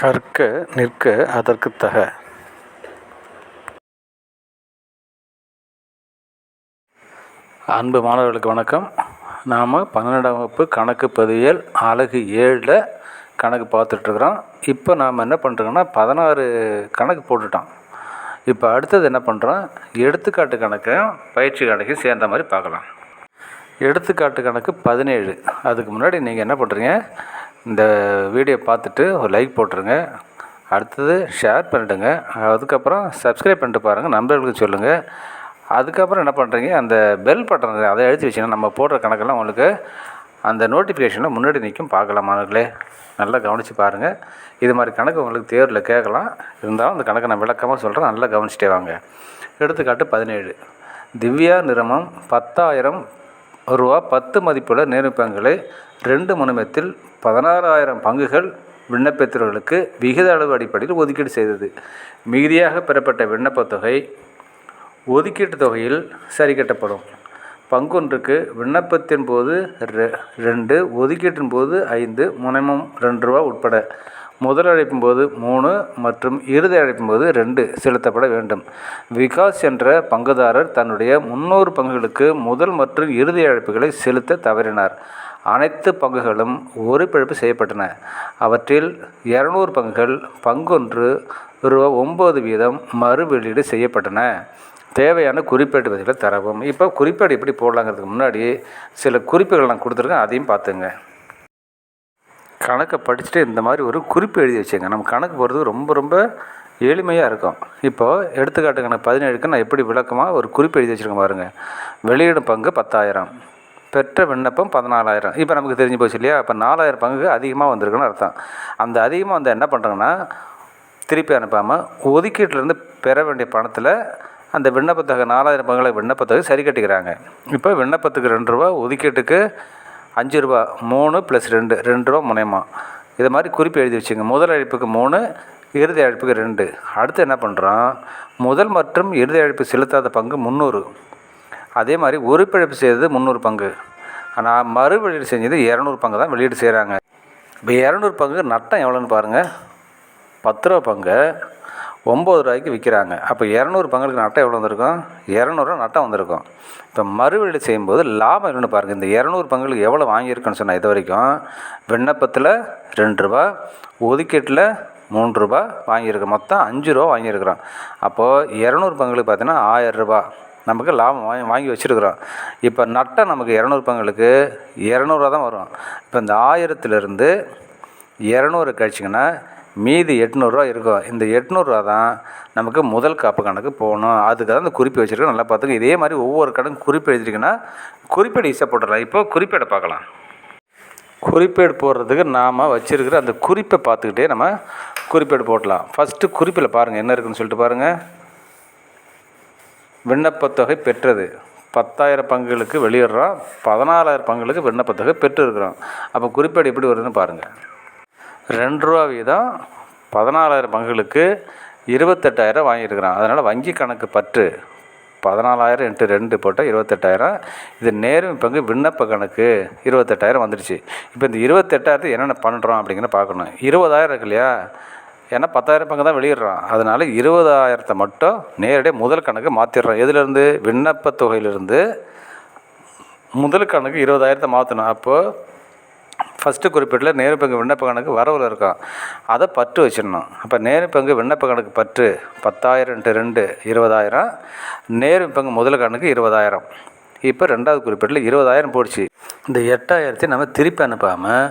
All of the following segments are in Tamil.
கற்க நிற்க அதற்கு தக. அன்பு மாணவர்களுக்கு வணக்கம். நாம் பன்னெண்டாம் வகுப்பு கணக்கு பதிவியல் அலகு ஏழில் கணக்கு பார்த்துட்ருக்குறோம். இப்போ நாம் என்ன பண்ணுறோங்கன்னா பதினாறு கணக்கு போட்டுட்டோம். இப்போ அடுத்தது என்ன பண்ணுறோம் எடுத்துக்காட்டு கணக்கையும் பயிற்சி கணக்கையும் சேர்ந்த மாதிரி பார்க்கலாம். எடுத்துக்காட்டு கணக்கு பதினேழு. அதுக்கு முன்னாடி நீங்கள் என்ன பண்ணுறீங்க இந்த வீடியோ பார்த்துட்டு ஒரு லைக் போட்டுருங்க. அடுத்தது ஷேர் பண்ணிவிடுங்க அதுக்கப்புறம் சப்ஸ்கிரைப் பண்ணிட்டு பாருங்கள் நண்பர்களுக்கு சொல்லுங்கள் அதுக்கப்புறம் என்ன பண்ணுறீங்க அந்த பெல் பட்டன் அதை எழுதி வச்சிங்கன்னா நம்ம போடுற கணக்கெல்லாம் உங்களுக்கு அந்த நோட்டிஃபிகேஷனில் முன்னாடி நிற்கும். பார்க்கலாம் மாணவர்களே. நல்லா கவனித்து பாருங்கள் இது மாதிரி கணக்கு உங்களுக்கு தேர்வில் கேட்கலாம். இருந்தாலும் அந்த கணக்கை நான் விளக்கமாக சொல்கிறேன் நல்லா கவனிச்சிட்டே வாங்க. எடுத்துக்காட்டு பதினேழு. திவ்யா நிறமம் பத்தாயிரம் ரூபா பத்து மதிப்புள்ள நேர்மைப்பங்களை ரெண்டு முனைமத்தில் பதினாறாயிரம் பங்குகள் விண்ணப்பித்தவர்களுக்கு விகித அளவு அடிப்படையில் ஒதுக்கீடு செய்தது. மிகுதியாக பெறப்பட்ட விண்ணப்பத் தொகை ஒதுக்கீட்டு தொகையில் சரி கட்டப்படும். பங்கொன்றுக்கு விண்ணப்பத்தின் போது ரெ ரெண்டு ஒதுக்கீட்டின் போது ஐந்து முனைமம் ரெண்டு ரூபா உட்பட முதல் அழைப்பின் போது மூணு மற்றும் இறுதி அழைப்பின் போது ரெண்டு செலுத்தப்பட வேண்டும். விகாஸ் என்ற பங்குதாரர் தன்னுடைய முன்னூறு பங்குகளுக்கு முதல் மற்றும் இறுதி அழைப்புகளை செலுத்த தவறினார். அனைத்து பங்குகளும் ஒரு பிழப்பு செய்யப்பட்டன. அவற்றில் இரநூறு பங்குகள் பங்கொன்று ரூபா ஒம்பது வீதம் மறு வெளியீடு செய்யப்பட்டன. தேவையான குறிப்பேடு பதிலை தரவும். இப்போ குறிப்பேடு எப்படி போடலாங்கிறதுக்கு முன்னாடி சில குறிப்புகள் நான் கொடுத்துருக்கேன் அதையும் பார்த்துங்க. கணக்கை படிச்சுட்டு இந்த மாதிரி ஒரு குறிப்பு எழுதி வச்சுங்க. நம்ம கணக்கு போகிறது ரொம்ப ரொம்ப எளிமையாக இருக்கும். இப்போது எடுத்துக்காட்டு கணக்கு பதினேழுக்கு நான் எப்படி விளக்கமாக ஒரு குறிப்பு எழுதி வச்சுருக்கேன் பாருங்கள் வெளியிடும் பங்கு பத்தாயிரம் பெற்ற விண்ணப்பம் பதினாலாயிரம். இப்போ நமக்கு தெரிஞ்சு போச்சு இல்லையா? அப்போ நாலாயிரம் பங்கு அதிகமாக வந்திருக்குன்னு அர்த்தம். அந்த அதிகமாக வந்து என்ன பண்ணுறாங்கன்னா திருப்பி அனுப்பாமல் ஒதுக்கீட்டிலேருந்து பெற வேண்டிய பணத்தில் அந்த விண்ணப்பத்தொகை நாலாயிரம் பங்குகளை விண்ணப்பத்தொகை சரி கட்டிக்கிறாங்க. இப்போ விண்ணப்பத்துக்கு ரெண்டு ரூபா ஒதுக்கீட்டுக்கு அஞ்சு ரூபா மூணு ப்ளஸ் ரெண்டு ரெண்டு ரூபா முனையமா இதை மாதிரி குறிப்பு எழுதி வச்சுங்க. முதல் அழைப்புக்கு மூணு இறுதி அழைப்புக்கு ரெண்டு. அடுத்து என்ன பண்ணுறோம் முதல் மற்றும் இறுதி அழைப்பு செலுத்தாத பங்கு முந்நூறு. அதே மாதிரி ஒரு செய்தது முந்நூறு பங்கு. ஆனால் மறு வெளியீடு செஞ்சது இரநூறு பங்கு தான் வெளியீடு செய்கிறாங்க இப்போ இரநூறு பங்கு நட்டம் எவ்வளோன்னு பாருங்கள் பத்து ரூபா பங்கு. ஒம்பது ரூபாய்க்கு விற்கிறாங்க. அப்போ இரநூறு பங்களுக்கு நட்டம் எவ்வளோ வந்திருக்கும்? இரநூறுவா நட்டம் வந்திருக்கும். இப்போ மறுவீடு செய்யும்போது லாபம் என்னென்னு பாருங்கள் இந்த இரநூறு பங்களுக்கு எவ்வளோ வாங்கியிருக்குன்னு சொன்னால் இது வரைக்கும் விண்ணப்பத்தில் ரெண்டு ரூபா ஒதுக்கீட்டில் மூன்று ரூபா வாங்கியிருக்கோம் மொத்தம் அஞ்சு ரூபா வாங்கியிருக்கிறோம். அப்போது இரநூறு பங்களுக்கு பார்த்தீங்கன்னா ஆயரூபா நமக்கு லாபம் வாங்கி வாங்கி வச்சுருக்குறோம். இப்போ நட்டம் நமக்கு இரநூறு பங்களுக்கு இரநூறுவா தான் வரும். இப்போ இந்த ஆயிரத்துலேருந்து இரநூறு கழிச்சிங்கன்னா மீதி எட்நூறுரூவா இருக்கும் இந்த எட்நூறுரூவா தான் நமக்கு முதல் காப்பு கணக்கு போகணும். அதுக்கு தான் இந்த குறிப்பு வச்சுருக்கோம். நல்லா பார்த்துங்க இதே மாதிரி ஒவ்வொரு கணக்கு குறிப்பு எழுதிருக்கேன்னா குறிப்பேடு ஈஸியாக போட்டுடலாம். இப்போ குறிப்பேடை பார்க்கலாம். குறிப்பேடு போடுறதுக்கு நாம் வச்சுருக்கிற அந்த குறிப்பை பார்த்துக்கிட்டே நம்ம குறிப்பேடு போடலாம் ஃபஸ்ட்டு குறிப்பில் பாருங்கள் என்ன இருக்குதுன்னு சொல்லிட்டு பாருங்கள் விண்ணப்பத்தொகை பெற்றது. பத்தாயிரம் பங்குகளுக்கு வெளியிடுறோம். பதினாலாயிரம் பங்குகளுக்கு விண்ணப்பத்தொகை பெற்று இருக்கிறோம் அப்போ குறிப்பேடு எப்படி வருதுன்னு பாருங்கள் ரெண்டு ரூபா வீதம் பதினாலாயிரம் பங்குகளுக்கு இருபத்தெட்டாயிரம் வாங்கியிருக்கிறான். அதனால் வங்கி கணக்கு பற்று பதினாலாயிரம் இன்ட்டு ரெண்டு போட்டால் இருபத்தெட்டாயிரம். இது நேர்மை பங்கு விண்ணப்ப கணக்கு இருபத்தெட்டாயிரம் வந்துடுச்சு. இப்போ இந்த இருபத்தெட்டாயிரத்து என்னென்ன பண்ணுறோம் அப்படிங்கிற பார்க்கணும். இருபதாயிரம் இருக்கு இல்லையா? ஏன்னா பத்தாயிரம் பங்கு தான் வெளியிடுறோம் அதனால் இருபதாயிரத்தை மட்டும் நேரடியாக முதல் கணக்கு மாற்றிடுறோம் எதுலேருந்து? விண்ணப்ப தொகையிலிருந்து முதல் கணக்கு இருபதாயிரத்தை மாற்றணும். அப்போது ஃபஸ்ட்டு குறிப்பிட்டில் நேரு பங்கு விண்ணப்ப கணக்கு வரவில் இருக்கும் அதை பற்று வச்சிடணும். அப்போ நேரு பங்கு விண்ணப்ப கணக்கு பற்று பத்தாயிரம் டு ரெண்டு இருபதாயிரம். நேரு பங்கு முதல் கணக்கு இருபதாயிரம். இப்போ ரெண்டாவது குறிப்பிட்டில் இருபதாயிரம் போடுச்சு. இந்த எட்டாயிரத்தை நம்ம திருப்பி அனுப்பாமல்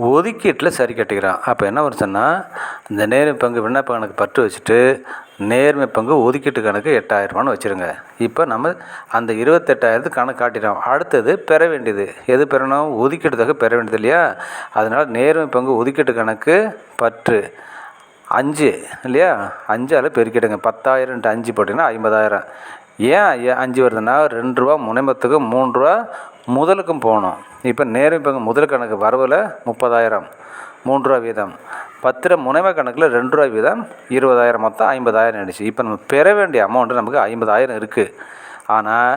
ஒதுக்கீட்டில் சரி கட்டிக்கிறான். அப்போ என்ன வருச்சுன்னா இந்த நேர்மை பங்கு விண்ணப்ப கணக்கு பற்று வச்சுட்டு நேர்மை பங்கு ஒதுக்கீட்டு கணக்கு எட்டாயிரரூபான்னு வச்சுருங்க. இப்போ நம்ம அந்த இருபத்தெட்டாயிரத்து கணக்கு காட்டிட்டோம். அடுத்தது பெற வேண்டியது. எது பெறணும்? ஒதுக்கீட்டு தொகை பெற வேண்டியது இல்லையா? அதனால் நேர்மை பங்கு ஒதுக்கீட்டு கணக்கு பற்று. அஞ்சு இல்லையா? அஞ்சால் பெருக்கிடுங்க. பத்தாயிரம்ட்டு அஞ்சு போட்டிங்கன்னா ஐம்பதாயிரம். ஏன் ஏன் அஞ்சு வருதுன்னா ரெண்டு ரூபா முனைமத்துக்கு மூணு ரூபா முதலுக்கும் போகணும். இப்போ நேரம் பங்கு முதல் கணக்கு வரவில் முப்பதாயிரம் மூன்று ரூபா வீதம். பத்திர முனைவ கணக்கில் ரெண்டு ரூபா வீதம் இருபதாயிரம் மொத்தம் ஐம்பதாயிரம் ஆயிடுச்சு. இப்போ நம்ம பெற வேண்டிய அமௌண்ட்டு நமக்கு ஐம்பதாயிரம் இருக்குது ஆனால்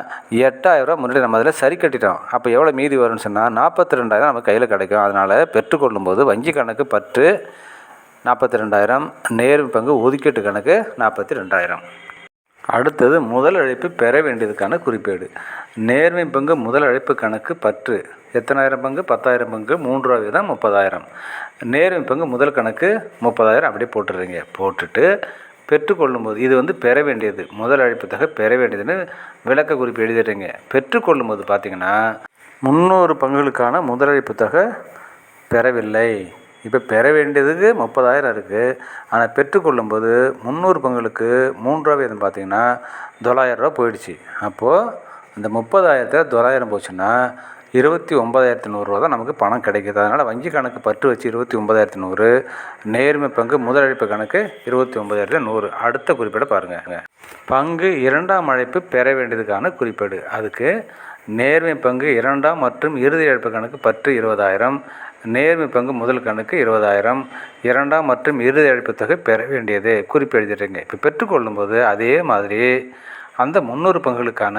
எட்டாயிரரூவா முன்னாடி நம்ம அதில் சரி கட்டிட்டோம். அப்போ எவ்வளோ மீதி வரும்னு சொன்னால் நாற்பத்தி ரெண்டாயிரம் நமக்கு கையில் கிடைக்கும். அதனால் பெற்றுக்கொள்ளும் போது வங்கி கணக்கு பற்று நாற்பத்தி ரெண்டாயிரம் நேர்மை பங்கு ஒதுக்கீட்டு கணக்கு நாற்பத்தி ரெண்டாயிரம் அடுத்தது முதல் அழைப்பு பெற வேண்டியதுக்கான குறிப்பேடு. நேர்மை பங்கு முதல் அழைப்பு கணக்கு பற்று. எத்தனாயிரம் பங்கு? பத்தாயிரம் பங்கு. மூன்று ரூபா தான் முப்பதாயிரம். நேர்மை பங்கு முதல் கணக்கு முப்பதாயிரம். அப்படியே போட்டுடுறீங்க. போட்டுட்டு பெற்றுக்கொள்ளும் போது இது வந்து பெற வேண்டியது. முதல் அழைப்பு தொகை பெற வேண்டியதுன்னு விளக்க குறிப்பு எழுதிடுறீங்க பெற்றுக்கொள்ளும் போது பார்த்தீங்கன்னா முந்நூறு பங்குகளுக்கான முதலழைப்பு தொகை பெறவில்லை. இப்போ பெற வேண்டியதுக்கு முப்பதாயிரம் இருக்குது ஆனால் பெற்றுக்கொள்ளும்போது முந்நூறு பங்குகளுக்கு மூன்றுரூவா வீதம் பார்த்தீங்கன்னா தொள்ளாயிரரூவா போயிடுச்சு. அப்போது அந்த முப்பதாயிரத்தில் தொள்ளாயிரம் போச்சுன்னா இருபத்தி ஒன்பதாயிரத்தி நூறுரூவா தான் நமக்கு பணம் கிடைக்கிது. அதனால் வங்கி கணக்கு பற்று வச்சு இருபத்தி ஒன்பதாயிரத்தி நூறு நேர்மை பங்கு முதலழைப்பு கணக்கு இருபத்தி ஒன்பதாயிரத்தி நூறு. அடுத்த குறிப்பீடை பாருங்கள் பங்கு இரண்டாம் அழைப்பு பெற வேண்டியதுக்கான குறிப்பீடு. அதுக்கு நேர்மை பங்கு இரண்டாம் மற்றும் இறுதி அழைப்பு கணக்கு பற்று இருபதாயிரம் நேர்மை பங்கு முதல் கணக்கு இருபதாயிரம். இரண்டாம் மற்றும் இறுதி அழைப்பு தொகை பெற வேண்டியது. குறிப்பு எழுதிடுறீங்க இப்போ பெற்றுக்கொள்ளும்போது அதே மாதிரி அந்த முந்நூறு பங்குகளுக்கான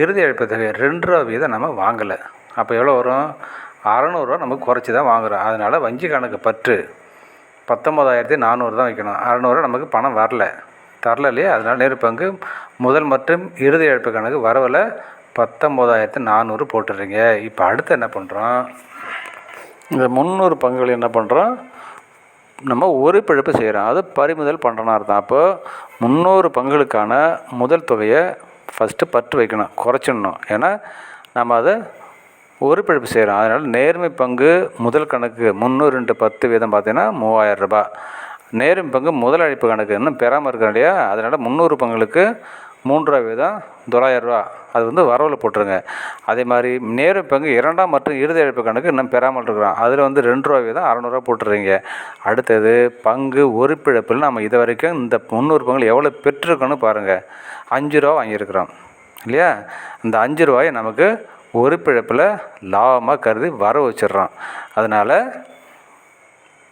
இறுதி அழைப்பு தொகை ரெண்டு ரூபா வீதம் நம்ம வாங்கலை. அப்போ எவ்வளோ வரும்? அறநூறுவா நமக்கு குறைச்சி தான் வாங்குகிறோம் அதனால் வங்கி கணக்கு பற்று பத்தொம்பதாயிரத்தி நானூறு தான் வைக்கணும். அறநூறுவா நமக்கு பணம் வரல. தரல இல்லையா? அதனால் நேரு பங்கு முதல் மற்றும் இறுதி அழைப்பு கணக்கு வரவில் பத்தொம்போதாயிரத்து நானூறு போட்டுடுறீங்க. இப்போ அடுத்து என்ன பண்ணுறோம் இந்த முந்நூறு பங்குகள் என்ன பண்ணுறோம் நம்ம ஒரு பிழப்பு செய்கிறோம் அது பறிமுதல் பண்ணுறனா அர்த்தம் அப்போ முந்நூறு பங்குகளுக்கான முதல் தொகையை ஃபஸ்ட்டு பற்று வைக்கணும். குறைச்சிடணும். ஏன்னா நம்ம அதை ஒரு பிழப்பு செய்கிறோம் அதனால் நேர்மை பங்கு முதல் கணக்கு முந்நூறு ரெண்டு பத்து வீதம் பார்த்தீங்கன்னா மூவாயிரம் ரூபாய். நேர்மை பங்கு முதல் அழைப்பு கணக்கு. இன்னும் பெறாமல் இருக்கிறோம் இல்லையா? அதனால் முந்நூறு பங்குகளுக்கு மூன்றரை வீதம் தொள்ளாயிரரூவா அது வந்து வரவில் போட்டுருங்க. அதே மாதிரி நேரு பங்கு இரண்டாம் மற்றும் இறுதி இழப்பு கணக்கு இன்னும் பெறாமல் இருக்கிறோம் அதில் வந்து ரெண்டு ரூபா தான் அறநூறுவா போட்டுறீங்க. அடுத்தது பங்கு ஒரு பிழப்பில் நம்ம இது வரைக்கும் இந்த முந்நூறு பங்குகள் எவ்வளோ பெற்றிருக்கோன்னு பாருங்கள் அஞ்சு ரூபா வாங்கியிருக்கிறோம். இல்லையா? இந்த அஞ்சு ரூபாயை நமக்கு ஒரு பிழப்பில் லாபமாக கருதி வர வச்சிடுறோம். அதனால்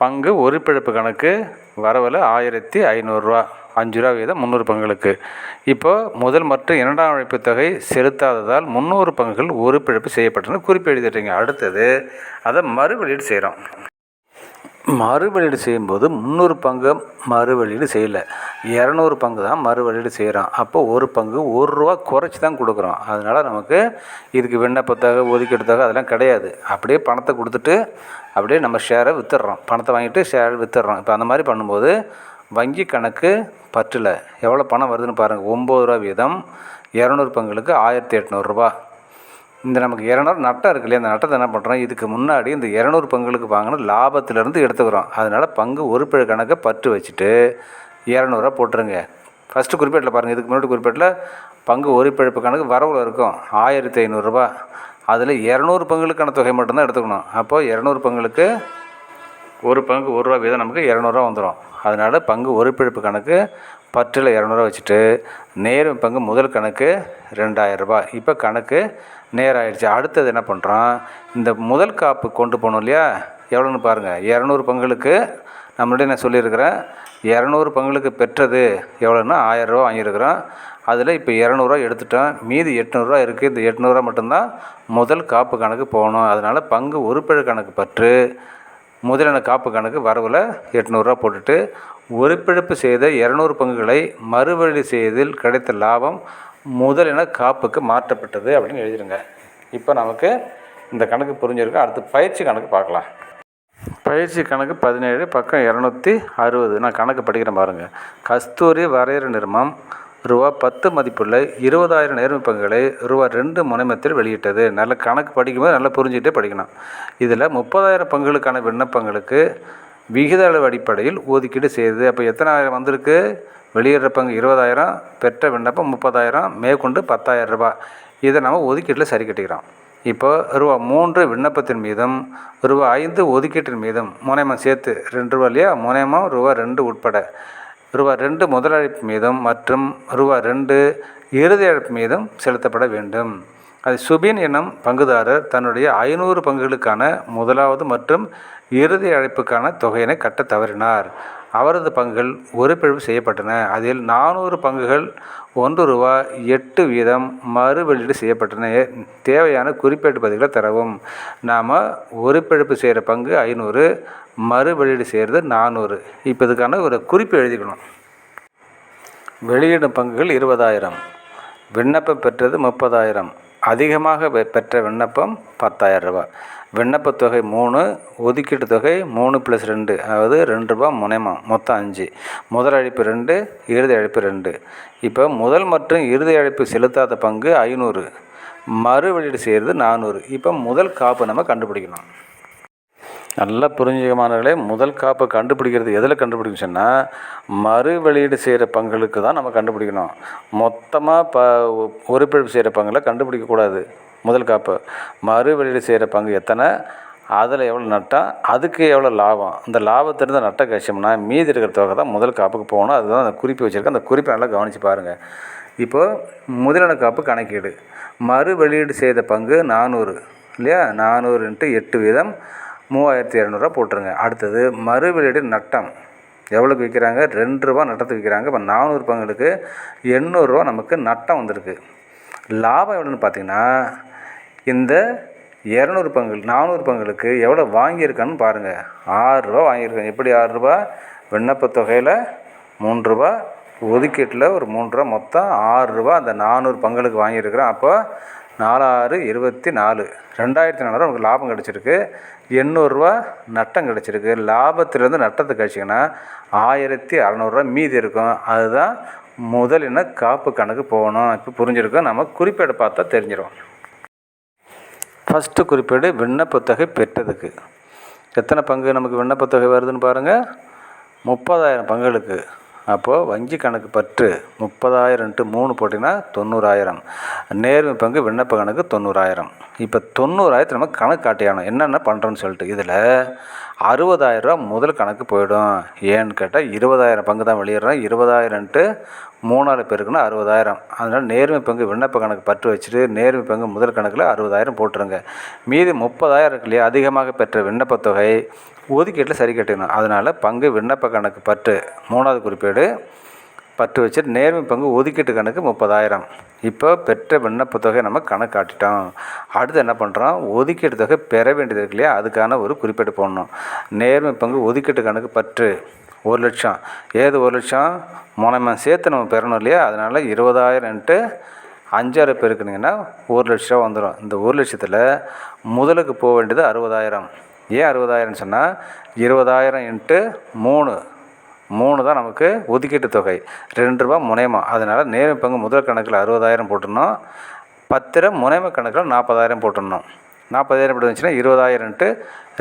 பங்கு ஒரு பிழப்பு கணக்கு வரவில் ஆயிரத்தி ஐநூறுரூவா அஞ்சு ரூபா வீதம் முந்நூறு பங்குகளுக்கு. இப்போது முதல் மற்றும் இரண்டாம் அழைப்பு தொகை செலுத்தாததால் முந்நூறு பங்குகள் ஒரு பிழப்பு செய்யப்பட்டன குறிப்பு எழுதிட்டீங்க. அடுத்தது அதை மறுவெளியீடு செய்கிறோம் மறுவெளியீடு செய்யும்போது முந்நூறு பங்கு மறுவெளியீடு செய்யலை. இரநூறு பங்கு தான் மறுவெளியீடு செய்கிறோம் அப்போ ஒரு பங்கு ஒரு ரூபா குறைச்சி தான் கொடுக்குறோம். அதனால் நமக்கு இதுக்கு விண்ணப்பத்தாக ஒதுக்கீடு அதெல்லாம் கிடையாது. அப்படியே பணத்தை கொடுத்துட்டு அப்படியே நம்ம ஷேரை விற்றுடுறோம் பணத்தை வாங்கிட்டு ஷேர் விற்றுடுறோம் இப்போ அந்த மாதிரி பண்ணும்போது வங்கி கணக்கு பற்றில். எவ்வளோ பணம் வருதுன்னு பாருங்கள் ஒம்பது ரூபா வீதம். இரநூறு பங்குகளுக்கு ஆயிரத்தி எட்நூறுரூபா இந்த நமக்கு இரநூறு நட்டம் இருக்கு இல்லையா அந்த நட்டத்தை என்ன பண்ணுறோம் இதுக்கு முன்னாடி இந்த இரநூறு பங்குகளுக்கு வாங்கின லாபத்திலேருந்து எடுத்துக்கிறோம். அதனால் பங்கு ஒரு பிழை கணக்கை பற்று வச்சுட்டு இரநூறுவா போட்டுருங்க. ஃபஸ்ட்டு குறிப்பேட்டில் பாருங்கள் இதுக்கு முன்னாடி குறிப்பேட்டில் பங்கு உறுப்பிழப்பு கணக்கு வரவில் இருக்கும். ஆயிரத்தி ஐநூறுரூபா அதில் இரநூறு பங்குகளுக்கான தொகை மட்டும்தான் எடுத்துக்கணும். அப்போது இரநூறு பங்குகளுக்கு ஒரு பங்கு ஒரு ரூபா வீதம் நமக்கு இரநூறுவா வந்துடும் அதனால் பங்கு ஒருபிழப்பு கணக்கு பற்றில் இரநூறுவா வச்சுட்டு நேர்மை பங்கு முதல் கணக்கு ரெண்டாயிரரூபா இப்போ கணக்கு நேராகிடுச்சு அடுத்தது என்ன பண்ணுறோம் இந்த முதல் காப்பு கொண்டு போகணும் இல்லையா? எவ்வளோன்னு பாருங்கள் இரநூறு பங்களுக்கு நம்மளுடைய நான் சொல்லியிருக்கிறேன். இரநூறு பங்களுக்கு பெற்றது எவ்வளோன்னா ஆயிரரூவா வாங்கியிருக்கிறோம். அதில் இப்போ இரநூறுவா எடுத்துட்டோம். மீதி எட்நூறுரூவா இருக்குது. இந்த எட்நூறுரூவா மட்டும்தான் முதல் காப்பு கணக்கு போகணும். அதனால் பங்கு உறுப்பிழ கணக்கு பற்று. முதலின காப்பு கணக்கு வரவில் எட்நூறுரூவா போட்டுட்டு ஒருப்பிழப்பு செய்த இரநூறு பங்குகளை மறுவழி செய்ததில் கிடைத்த லாபம் முதலின காப்புக்கு மாற்றப்பட்டது அப்படின்னு எழுதிருங்க. இப்போ நமக்கு இந்த கணக்கு புரிஞ்சிருக்கு? அடுத்து பயிற்சி கணக்கு பார்க்கலாம். பயிற்சி கணக்கு பதினேழு பக்கம் இரநூத்தி அறுபது. நான் கணக்கு படிக்கிறேன் பாருங்கள் கஸ்தூரி வரையறு நிறுமம் ரூபா பத்து மதிப்புள்ள இருபதாயிரம் நேர்மை பங்குகளை ரூபா ரெண்டு முனைமத்தில் வெளியிட்டது. நல்ல கணக்கு படிக்கும்போது நல்லா புரிஞ்சுக்கிட்டே படிக்கணும். இதில் முப்பதாயிரம் பங்குகளுக்கான விண்ணப்பங்களுக்கு விகித அளவு அடிப்படையில் ஒதுக்கீடு செய்யுது அப்போ எத்தனை ஆயிரம் வந்திருக்கு? வெளியிடுற பங்கு இருபதாயிரம் பெற்ற விண்ணப்பம் முப்பதாயிரம் மேற்கொண்டு பத்தாயிரம் ரூபாய். இதை நம்ம ஒதுக்கீட்டில் சரி கட்டிக்கிறோம். இப்போ ரூபா மூன்று விண்ணப்பத்தின் மீதும் ரூபா ஐந்து ஒதுக்கீட்டின் மீதும் முனையமாக சேர்த்து ரெண்டு ரூபா இல்லையா? முனையமாக ரூபா ரெண்டு உட்பட. ரூபா ரெண்டு முதலழைப்பு மீதும் மற்றும் ரூபா ரெண்டு இறுதி அழைப்பு மீதும் செலுத்தப்பட வேண்டும். அது சுபின் எனும் பங்குதாரர் தன்னுடைய ஐநூறு பங்குகளுக்கான முதலாவது மற்றும் இறுதி அழைப்புக்கான தொகையினை கட்ட தவறினார். அவரது பங்குகள் ஒருபிழப்பு செய்யப்பட்டன. அதில் நானூறு பங்குகள் ஒன்று ரூபா எட்டு வீதம் மறு வெளியீடு செய்யப்பட்டன. தேவையான குறிப்பேட்டு பதிவுகளை தரவும். நாம் ஒருபிழப்பு செய்கிற பங்கு ஐநூறு மறு வெளியீடு செய்கிறது நானூறு. இப்போ இதுக்கான ஒரு குறிப்பு எழுதிக்கணும். வெளியிடும் பங்குகள் இருபதாயிரம் விண்ணப்பம் பெற்றது முப்பதாயிரம். அதிகமாக பெற்ற விண்ணப்பம் பத்தாயிரம் ரூபாய். விண்ணப்பத் தொகை மூணு ஒதுக்கீட்டு தொகை மூணு ப்ளஸ் ரெண்டு அதாவது ரெண்டு ரூபா முனைமம் மொத்தம் அஞ்சு. முதல் அழைப்பு ரெண்டு இறுதி அழைப்பு ரெண்டு. இப்போ முதல் மற்றும் இறுதி அழைப்பு செலுத்தாத பங்கு ஐநூறு. மறு வெளியீடு செய்கிறது நானூறு. இப்போ முதல் காப்பு நம்ம கண்டுபிடிக்கணும். நல்லா புரிஞ்சுக்க மாணவர்களே முதல் காப்பை கண்டுபிடிக்கிறது எதில் கண்டுபிடிக்கும் சொன்னால் மறு வெளியீடு செய்கிற பங்களுக்கு தான் நம்ம கண்டுபிடிக்கணும். மொத்தமாக ப ஒருப்பிழப்பு செய்கிற பங்களை கண்டுபிடிக்கக்கூடாது முதல் காப்பு. மறு வெளியீடு செய்கிற பங்கு எத்தனை? அதில் எவ்வளோ நட்டம் அதுக்கு எவ்வளோ லாபம்? இந்த லாபத்திலிருந்து நட்ட கழிச்சோம்னா மீதி இருக்கிற தொகை தான் முதல் காப்புக்கு போகணும். அதுதான் அந்த குறிப்பு வச்சுருக்கேன் அந்த குறிப்பை நல்லா கவனித்து பாருங்கள் இப்போது முதலிட காப்பு கணக்கீடு. மறு வெளியீடு செய்த பங்கு நானூறு இல்லையா? நானூறு இன்ட்டு எட்டு வீதம் மூவாயிரத்தி இரநூறுவா போட்டுருங்க. அடுத்தது மறு வெளியீடு நட்டம். எவ்வளோக்கு விற்கிறாங்க? ரெண்டு ரூபா நட்டத்துக்கு விற்கிறாங்க. இப்போ நானூறு பங்குகளுக்கு எண்ணூறுரூவா நமக்கு நட்டம் வந்திருக்கு. லாபம் எவ்வளோன்னு பார்த்தீங்கன்னா இந்த இரநூறு பங்கு நானூறு பங்குகளுக்கு எவ்வளோ வாங்கியிருக்கான்னு பாருங்கள் ஆறுரூவா வாங்கியிருக்காங்க. எப்படி ஆறுரூபா விண்ணப்பத் தொகையில் மூன்று ரூபா ஒதுக்கீட்டில் ஒரு மூன்று ரூபா. மொத்தம் ஆறுரூபா அந்த நானூறு பங்களுக்கு வாங்கியிருக்கிறோம். அப்போ நாலாறு இருபத்தி நாலு. ரெண்டாயிரத்தி நானூறுவா நமக்கு லாபம் கிடச்சிருக்கு. எண்ணூறுரூவா நட்டம் கிடச்சிருக்கு. லாபத்திலேருந்து நட்டத்தை கழிச்சிங்கன்னா ஆயிரத்தி அறநூறுவா மீதி இருக்கும். அதுதான் முதலின காப்பு கணக்கு போகணும். இப்போ புரிஞ்சிருக்கோம். நம்ம குறிப்பேடு பார்த்தா தெரிஞ்சிடும் ஃபஸ்ட்டு குறிப்பேடு விண்ணப்பத்தொகை பெற்றதுக்கு. எத்தனை பங்கு நமக்கு விண்ணப்பத்தொகை வருதுன்னு பாருங்கள் முப்பதாயிரம் பங்குகளுக்கு. அப்போது வங்கி கணக்கு பற்று முப்பதாயிரம்ட்டு மூணு போட்டிங்கன்னா தொண்ணூறாயிரம். நேர்மை பங்கு விண்ணப்ப கணக்கு தொண்ணூறாயிரம். இப்போ தொண்ணூறாயிரத்து நம்ம கணக்கு காட்டியாகணும். என்னென்ன பண்ணுறோன்னு சொல்லிட்டு. இதில் அறுபதாயிரரூவா முதல் கணக்கு போயிடும். ஏன்னு கேட்டால் இருபதாயிரம் பங்கு தான் வெளியிடுறோம். இருபதாயிரம்ட்டு மூணாறு பேருக்குன்னா அறுபதாயிரம். அதனால் நேர்மை பங்கு விண்ணப்ப கணக்கு பற்று வச்சுட்டு நேர்மை பங்கு முதல் கணக்கில் அறுபதாயிரம் போட்டுருங்க. மீதி முப்பதாயிரம் இருக்கு இல்லையா? அதிகமாக பெற்ற விண்ணப்பத் தொகை ஒதுக்கீட்டில் சரி கட்டிடணும். அதனால் பங்கு விண்ணப்ப கணக்கு பற்று மூணாவது குறிப்பேடு பற்று வச்சுட்டு நேர்மை பங்கு ஒதுக்கீட்டு கணக்கு முப்பதாயிரம். இப்போ பெற்ற விண்ணப்ப தொகை நம்ம கணக்கு காட்டிட்டோம் அடுத்து என்ன பண்ணுறோம் ஒதுக்கீட்டு தொகை பெற வேண்டியது இருக்கு இல்லையா? அதுக்கான ஒரு குறிப்பிட்டு போடணும். நேர்மை பங்கு ஒதுக்கீட்டு கணக்கு பற்று ஒரு லட்சம். ஏது ஒரு லட்சம்? மூணாயிரம் சேர்த்து நம்ம பெறணும் இல்லையா? அதனால் இருபதாயிரம்ன்ட்டு அஞ்சாயிரம் பெருக்குனிங்கன்னா ஒரு லட்ச ரூபா வந்துடும் இந்த ஒரு லட்சத்தில் முதலுக்கு போக வேண்டியது அறுபதாயிரம். ஏன் அறுபதாயிரம்னு சொன்னால் இருபதாயிரம் இன்ட்டு மூணு. மூணு தான் நமக்கு ஒதுக்கீட்டு தொகை. ரெண்டு ரூபா முனையமாக அதனால் நேரம் பங்கு முதல் கணக்கில் அறுபதாயிரம் போட்டுருந்தோம். பத்திரம் முனைம கணக்கில் நாற்பதாயிரம் போட்டுருந்தோம். நாற்பதாயிரம் எப்படி வந்துச்சுன்னா இருபதாயிரம்ட்டு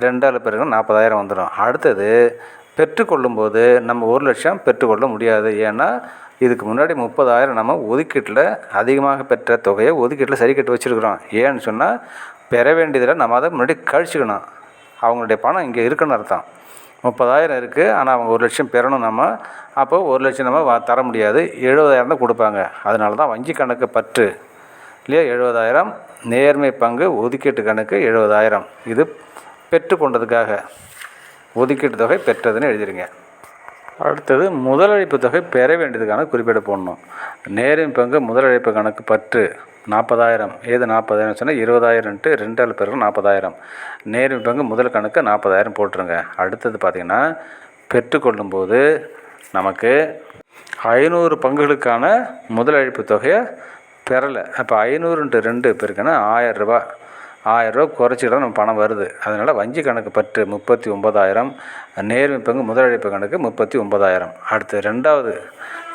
ரெண்டாவில் பிறகு நாற்பதாயிரம் வந்துடும். அடுத்தது பெற்றுக்கொள்ளும்போது நம்ம ஒரு லட்சம் பெற்றுக்கொள்ள முடியாது. ஏன்னா இதுக்கு முன்னாடி முப்பதாயிரம் நம்ம ஒதுக்கீட்டில் அதிகமாக பெற்ற தொகையை ஒதுக்கீட்டில் சரி கட்டு வச்சுருக்குறோம். ஏன்னு சொன்னால் பெற வேண்டியதில் நம்ம அதை முன்னாடி கழிச்சுக்கணும். அவங்களுடைய பணம் இங்கே இருக்குன்னு அர்த்தம். முப்பதாயிரம் இருக்குது ஆனால் அவங்க ஒரு லட்சம் பெறணும் நம்ம. அப்போ ஒரு லட்சம் நம்ம தர முடியாது. எழுபதாயிரம் தான் கொடுப்பாங்க. அதனால தான் வங்கி கணக்கு பற்று. இல்லையா? எழுபதாயிரம். நேர்மை பங்கு ஒதுக்கீட்டு கணக்கு எழுபதாயிரம். இது பெற்றுக்கொண்டதுக்காக ஒதுக்கீட்டு தொகை பெற்றதுன்னு எழுதிருங்க. அடுத்தது முதலழைப்பு தொகை பெற வேண்டியதுக்கான குறிப்பிட போடணும். நேர்மை பங்கு முதலழைப்பு கணக்கு பற்று. நாற்பதாயிரம். ஏது நாற்பதாயிரம் சொன்னால் இருபதாயிரம்ட்டு ரெண்டால் பிறகு நாற்பதாயிரம். நேர்மை பங்கு முதல் கணக்கு நாற்பதாயிரம் போட்டுருங்க. அடுத்தது பார்த்திங்கன்னா பெற்றுக்கொள்ளும்போது நமக்கு ஐநூறு பங்குகளுக்கான முதலழைப்பு தொகையை பெறலை. அப்போ ஐநூறுன்ட்டு ரெண்டு பேருக்குன்னா ஆயிரம் ரூபா ஆயிரரூவா குறைச்சிக்கிட்டா நம்ம பணம் வருது. அதனால் வங்கி கணக்கு பற்று முப்பத்தி ஒம்பதாயிரம் நேர்மை பங்கு முதலழைப்பு கணக்கு முப்பத்தி ஒம்பதாயிரம் அடுத்து ரெண்டாவது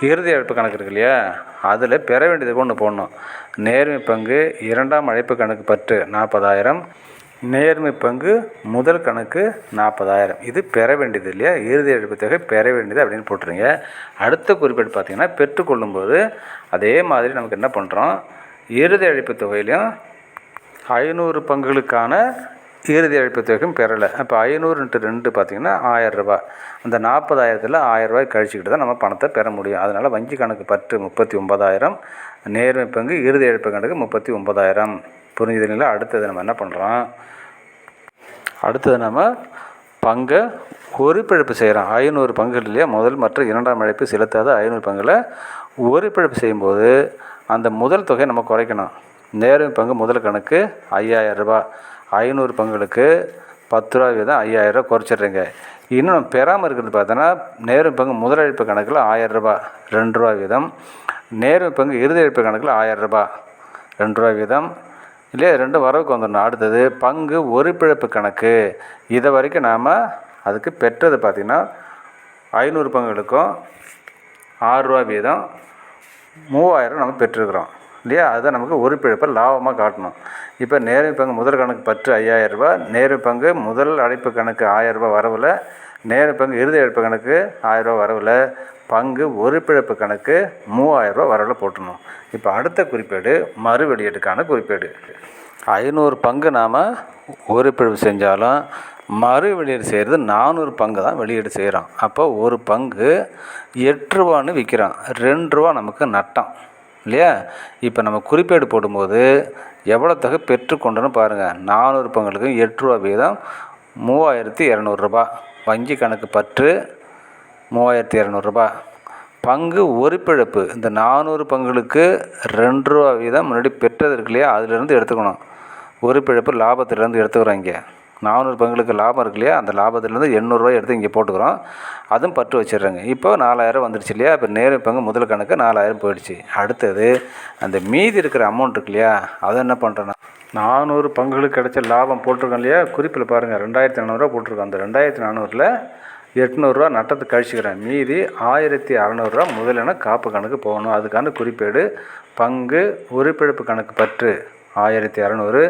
இறுதி அழைப்பு கணக்கு இருக்கு இல்லையா? அதில் பெற வேண்டியது ஒன்று போடணும். நேர்மை பங்கு இரண்டாம் அழைப்பு கணக்கு பற்று நாற்பதாயிரம் நேர்மை பங்கு முதல் கணக்கு நாற்பதாயிரம். இது பெற வேண்டியது இல்லையா? இறுதி அழைப்பு தொகை பெற வேண்டியது அப்படின்னு போட்டுருங்க. அடுத்த குறிப்பிட்டு பார்த்தீங்கன்னா பெற்றுக்கொள்ளும்போது அதே மாதிரி நமக்கு என்ன பண்ணுறோம் இறுதி அழைப்பு தொகையிலையும் ஐநூறு பங்குகளுக்கான இறுதி அழைப்பு தொகையும் பெறலை. அப்போ ஐநூறுன்ட்டு ரெண்டு பார்த்திங்கன்னா ஆயரரூபா அந்த நாற்பதாயிரத்தில் ஆயரரூபாய் கழிச்சிக்கிட்டு கழிச்சுக்கிட்டு தான் நம்ம பணத்தை பெற முடியும். அதனால் வங்கி கணக்கு பற்று முப்பத்தி ஒன்பதாயிரம். நேர்மை பங்கு இறுதி அழைப்பு கணக்கு முப்பத்தி ஒன்பதாயிரம். புரிஞ்சுதுங்களா அடுத்தது நம்ம என்ன பண்ணுறோம் அடுத்தது நம்ம பங்கை ஒரு பிழப்பு செய்கிறோம் ஐநூறு பங்குகளிலே முதல் மற்றும் இரண்டாம் இழைப்பு செலுத்தாத ஐநூறு பங்கில் ஒரு பிழப்பு செய்யும்போது அந்த முதல் தொகையை நம்ம குறைக்கணும். நேர்மை பங்கு முதல் கணக்கு ஐயாயிரம் ரூபாய். ஐநூறு பங்குகளுக்கு பத்து ரூபா வீதம் ஐயாயிரம் குறைச்சிட்றீங்க. இன்னும் நம்ம பெறாமல் இருக்கிறது பார்த்தோன்னா நேர்மை பங்கு முதலழைப்பு கணக்கில் ஆயிரரூபா ரெண்டு ரூபா வீதம். நேர்மை பங்கு இறுதியழிப்பு கணக்கில் ஆயிரரூபா ரெண்டு ரூபா வீதம். இல்லையா ரெண்டும் வரவுக்கு வந்துடணும். அடுத்தது பங்கு ஒரு பிழப்பு கணக்கு. இதை வரைக்கும் நாம் அதுக்கு பெற்றது பார்த்திங்கன்னா ஐநூறு பங்குகளுக்கும் ஆறுரூவா வீதம் மூவாயிரம் நம்ம பெற்றிருக்கிறோம். இல்லையா? அதை நமக்கு ஒரு பிழப்பை லாபமாக காட்டணும். இப்போ நேர்மை பங்கு முதல் கணக்கு பத்து ஐயாயிரம் ரூபாய் நேர்மை பங்கு முதல் அழைப்பு கணக்கு ஆயிரரூபா வரவில் நேர்மை பங்கு இறுதி அழைப்பு கணக்கு ஆயிரரூபா வரவில் பங்கு ஒரு பிழப்பு கணக்கு மூவாயிரரூபா வரவில் போட்டணும் இப்போ அடுத்த குறிப்பேடு மறு வெளியீட்டுக்கான குறிப்பேடு. ஐநூறு பங்கு நாம் ஒரு பிழப்பு செஞ்சாலும் மறு வெளியீடு செய்கிறது நானூறு பங்கு தான் வெளியீடு செய்கிறோம் அப்போ ஒரு பங்கு எட்டு ரூபான்னு விற்கிறோம் ரெண்டு ரூபா நமக்கு நட்டம். இல்லையா? இப்போ நம்ம குறிப்பேடு போடும்போது எவ்வளோ தொகை பெற்றுக்கொண்டோன்னு பாருங்கள் நானூறு பங்குகளுக்கு எட்டு ரூபா வீதம் மூவாயிரத்தி இரநூறுபா வங்கி கணக்கு பற்று மூவாயிரத்தி இரநூறுபா பங்கு ஒரு பிழப்பு இந்த நானூறு பங்குகளுக்கு ரெண்டு ரூபா வீதம் முன்னாடி பெற்றது இருக்கு இல்லையா? அதுலேருந்து எடுத்துக்கணும். ஒரு பிழப்பு லாபத்திலேருந்து எடுத்துக்கிறோம் இங்கே. நானூறு பங்குகளுக்கு லாபம் இருக்கு இல்லையா? அந்த லாபத்துலேருந்து எண்ணூறுரூவா எடுத்து இங்கே போட்டுக்கிறோம். அதுவும் பற்று வச்சிடுறேங்க. இப்போ நாலாயிரம் வந்துடுச்சு இல்லையா? இப்போ நேரம் பங்கு முதல் கணக்கு நாலாயிரம் போயிடுச்சு. அடுத்தது அந்த மீதி இருக்கிற அமௌண்ட் இருக்கு இல்லையா? அதை என்ன பண்ணுறேன்னா நானூறு பங்குகளுக்கு கிடைச்ச லாபம் போட்டிருக்கோம் இல்லையா? குறிப்பில் பாருங்கள் ரெண்டாயிரத்தி நானூறுரூவா போட்டிருக்கோம். அந்த ரெண்டாயிரத்தி நானூறில் எட்நூறுரூவா நட்டத்தை கழிச்சிக்கிறேன். மீதி ஆயிரத்தி அறநூறுரூவா முதலென காப்பு கணக்கு போகணும். அதுக்கான குறிப்பேடு பங்கு உறுப்பிழப்பு கணக்கு பற்று ஆயிரத்தி அறநூறு.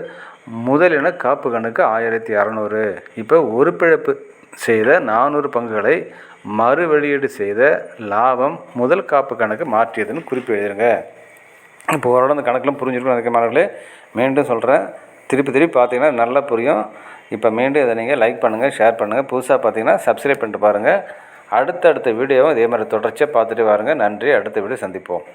முதலின காப்பு கணக்கு ஆயிரத்தி அறநூறு. இப்போ ஒரு பிழப்பு செய்த நானூறு பங்குகளை மறு வெளியீடு செய்த லாபம் முதல் காப்பு கணக்கு மாற்றியதுன்னு குறிப்பு எழுதிருங்க. இப்போ ஓரளவு அந்த கணக்கெலாம் புரிஞ்சிருக்கும் நினைக்கிற மாணவர்களே. மீண்டும் சொல்கிறேன் திருப்பி திருப்பி பார்த்தீங்கன்னா நல்லா புரியும். இப்போ மீண்டும் இதை நீங்கள் லைக் பண்ணுங்கள் ஷேர் பண்ணுங்கள் புதுசாக பார்த்தீங்கன்னா சப்ஸ்கிரைப் பண்ணிட்டு பாருங்கள் அடுத்தடுத்த வீடியோவும் இதே மாதிரி தொடர்ச்சியாக பார்த்துட்டு வாருங்க. நன்றி. அடுத்த வீடியோ சந்திப்போம்.